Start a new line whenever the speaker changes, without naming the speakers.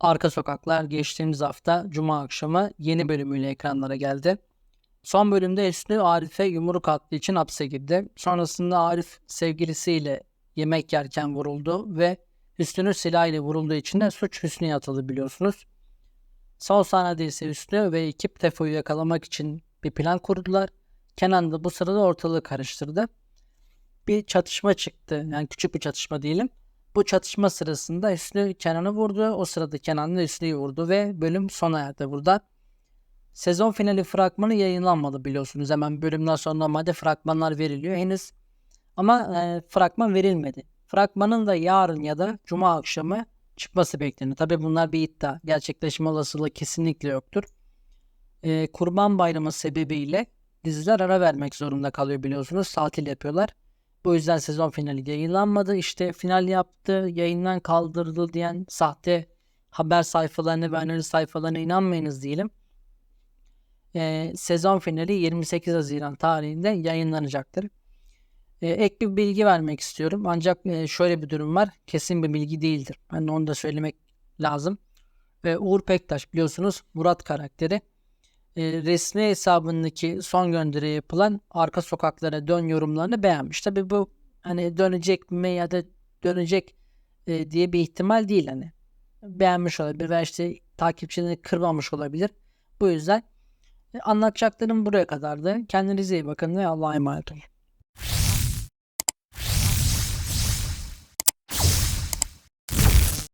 Arka Sokaklar geçtiğimiz hafta Cuma akşamı yeni bölümüyle ekranlara geldi. Son bölümde Hüsnü Arif'e yumruk attığı için hapse girdi. Sonrasında Arif sevgilisiyle yemek yerken vuruldu ve Hüsnü'nün silahıyla vurulduğu için de suç Hüsnü'ye atıldı biliyorsunuz. Son sahnede ise Hüsnü ve ekip Tefo'yu yakalamak için bir plan kurdular. Kenan da bu sırada ortalığı karıştırdı. Bir çatışma çıktı. Yani küçük bir çatışma diyelim. Bu çatışma sırasında Hüsnü Kenan'ı vurdu. O sırada Kenan da Hüsnü'yü vurdu ve bölüm sona erdi burada. Sezon finali fragmanı yayınlanmadı biliyorsunuz. Hemen bölümden sonra normalde fragmanlar veriliyor. Henüz ama e, fragman verilmedi. Fragmanın da yarın ya da cuma akşamı çıkması bekleniyor. Tabi bunlar bir iddia. Gerçekleşme olasılığı kesinlikle yoktur. E, Kurban Bayramı sebebiyle diziler ara vermek zorunda kalıyor biliyorsunuz. Tatil yapıyorlar. Bu yüzden sezon finali yayınlanmadı. İşte final yaptı, yayından kaldırıldı diyen sahte haber sayfalarına ve analiz sayfalarına inanmayınız diyelim. Ee, sezon finali 28 Haziran tarihinde yayınlanacaktır. Ee, ek bir bilgi vermek istiyorum. Ancak e, şöyle bir durum var. Kesin bir bilgi değildir. Ben de onu da söylemek lazım. Ve Uğur Pektaş biliyorsunuz Murat karakteri e, resmi hesabındaki son gönderi yapılan arka sokaklara dön yorumlarını beğenmiş. Tabi bu hani dönecek mi ya da dönecek e, diye bir ihtimal değil hani. Beğenmiş olabilir veya işte takipçilerini kırmamış olabilir. Bu yüzden e, anlatacaklarım buraya kadardı. Kendinize iyi bakın ve Allah'a emanet olun.